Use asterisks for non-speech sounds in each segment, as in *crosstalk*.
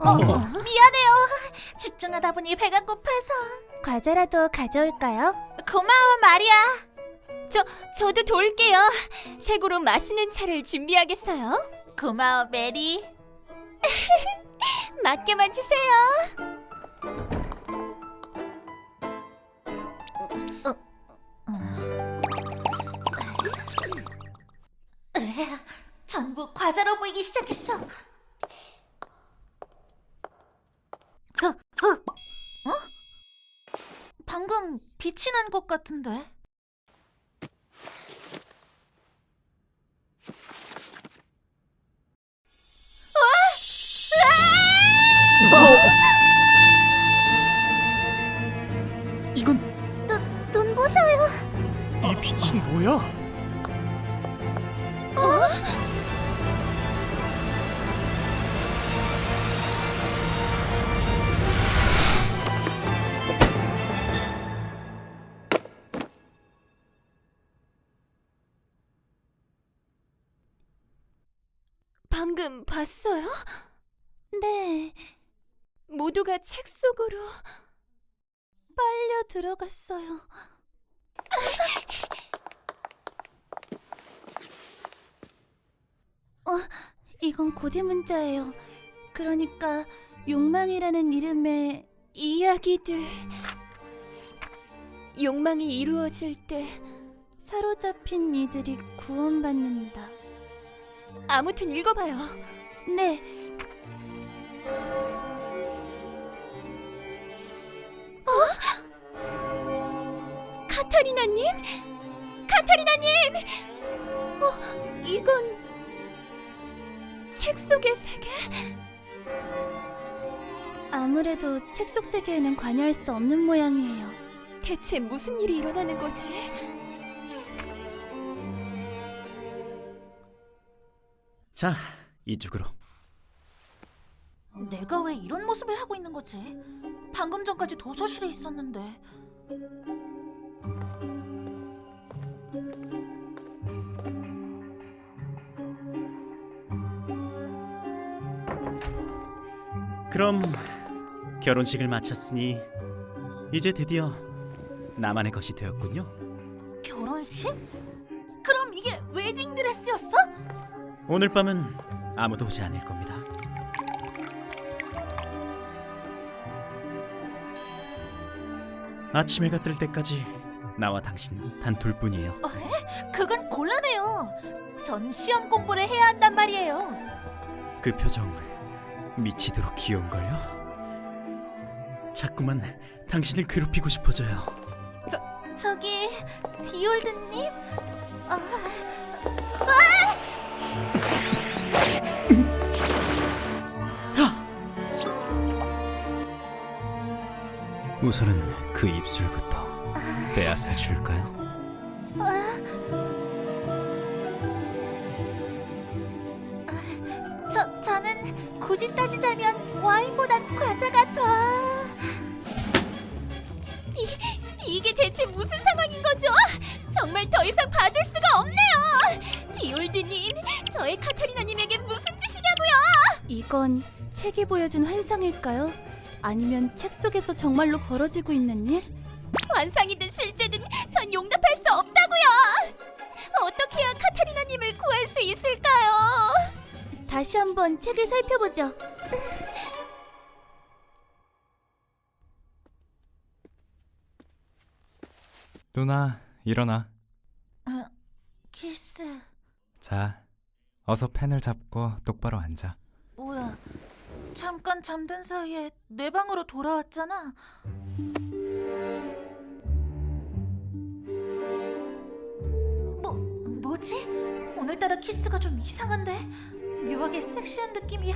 어, 미안해요. 집중하다 보니 배가 고파서. 과자라도 가져올까요? 고마워, 마리아. 저 저도 도울게요. 최고로 맛있는 차를 준비하겠어요. 고마워, 메리. *laughs* 맡겨만 주세요. 으, 전부 과자로 보이기 시작했어. 어, 어, 어? 방금 빛이 난것 같은데. 이건 눈부셔요. 이 빛은 뭐야? 방금 봤어요? 네, 모두가 책 속으로 빨려 들어갔어요. *laughs* 어, 이건 고대 문자예요. 그러니까 욕망이라는 이름의 이야기들 욕망이 이루어질 때 사로잡힌 이들이 구원받는다. 아무튼 읽어봐요. 네. 카타리나님? 카타리나님! 어, 이건 책 속의 세계? 아무래도 책 속 세계에는 관여할 수 없는 모양이에요. 대체 무슨 일이 일어나는 거지? 자, 이쪽으로. 내가 왜 이런 모습을 하고 있는 거지? 방금 전까지 도서실에 있었는데. 그럼 결혼식을 마쳤으니 이제 드디어 나만의 것이 되었군요. 결혼식? 그럼 이게 웨딩 드레스였어? 오늘 밤은 아무도 오지 않을 겁니다. 아침 해가 뜰 때까지 나와 당신 단 둘뿐이에요. 그건 곤란해요. 전 시험 공부를 해야 한단 말이에요. 그 표정 미치도록 귀여운걸요? 자꾸만 당신을 괴롭히고 싶어져요. 저기 디올드님? 아, 우선은 그 입술부터 빼앗아 줄까요? 저 저는 굳이 따지자면 와인보단 과자가 더. 이게 대체 무슨 상황인 거죠? 정말 더 이상 봐줄 수가 없네요. 디올드님, 저의 카타리나님에게 무슨 짓이냐고요? 이건 책이 보여준 환상일까요? 아니면 책 속에서 정말로 벌어지고 있는 일? 환상이든 실제든 전 용납할 수 없다고요. 어떻게 해야 카타리나님을 구할 수 있을까요? 다시 한번 책을 살펴보죠. 누나, 일어나. 키스. 자, 어서 펜을 잡고 똑바로 앉아. 잠깐 잠든 사이에 내 방으로 돌아왔잖아. 뭐 뭐지? 오늘따라 키스가 좀 이상한데? 묘하게 섹시한 느낌이야.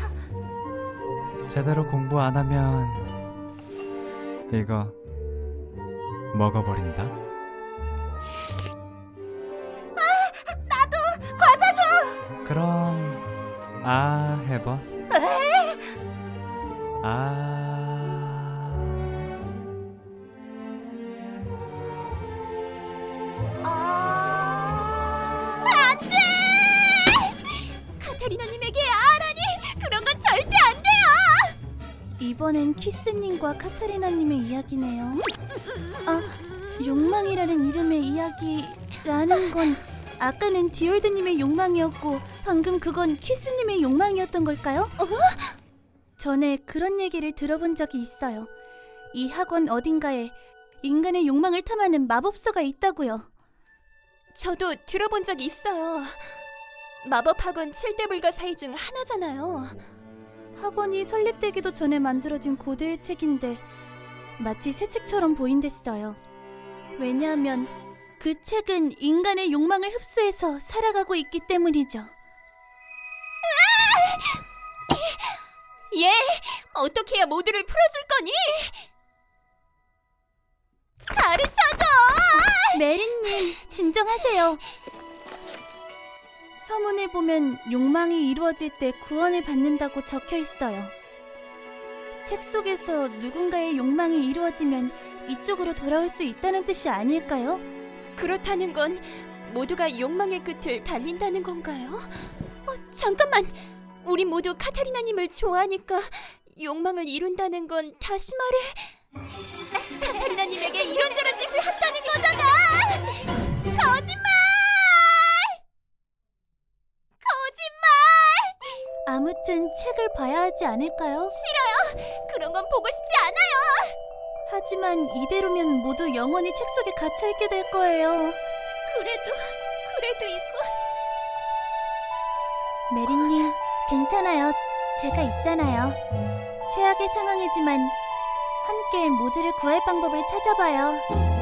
제대로 공부 안 하면 이거 먹어버린다. 나도 과자 줘. 그럼 아 해봐. 아. 아. 안 돼! 카타리나님에게 아라니 그런 건 절대 안 돼요. 이번엔 키스님과 카타리나님의 이야기네요. 아, 욕망이라는 이름의 이야기라는 건 아까는 디올드님의 욕망이었고 방금 그건 키스님의 욕망이었던 걸까요? 전에 그런 얘기를 들어본 적이 있어요. 이 학원 어딘가에 인간의 욕망을 탐하는 마법서가 있다고요. 저도 들어본 적이 있어요. 마법학원 7대 불가 사이 중 하나잖아요. 학원이 설립되기도 전에 만들어진 고대의 책인데 마치 새 책처럼 보인댔어요. 왜냐하면 그 책은 인간의 욕망을 흡수해서 살아가고 있기 때문이죠. 예, 어떻게 해야 모두를 풀어줄 거니? 가르쳐줘! 메린님, 진정하세요. 서문을 보면 욕망이 이루어질 때 구원을 받는다고 적혀 있어요. 책 속에서 누군가의 욕망이 이루어지면 이쪽으로 돌아올 수 있다는 뜻이 아닐까요? 그렇다는 건 모두가 욕망의 끝을 달린다는 건가요? 어, 잠깐만! 우리 모두 카타리나님을 좋아하니까 욕망을 이룬다는 건 다시 말해 카타리나님에게 이런저런 짓을 한다는 거잖아! 거짓말! 거짓말! 아무튼 책을 봐야 하지 않을까요? 그런 건 보고 싶지 않아요! 하지만 이대로면 모두 영원히 책 속에 갇혀 있게 될 거예요. 그래도, 그래도 이거... 메리님, 괜찮아요. 제가 있잖아요. 최악의 상황이지만 함께 모두를 구할 방법을 찾아봐요.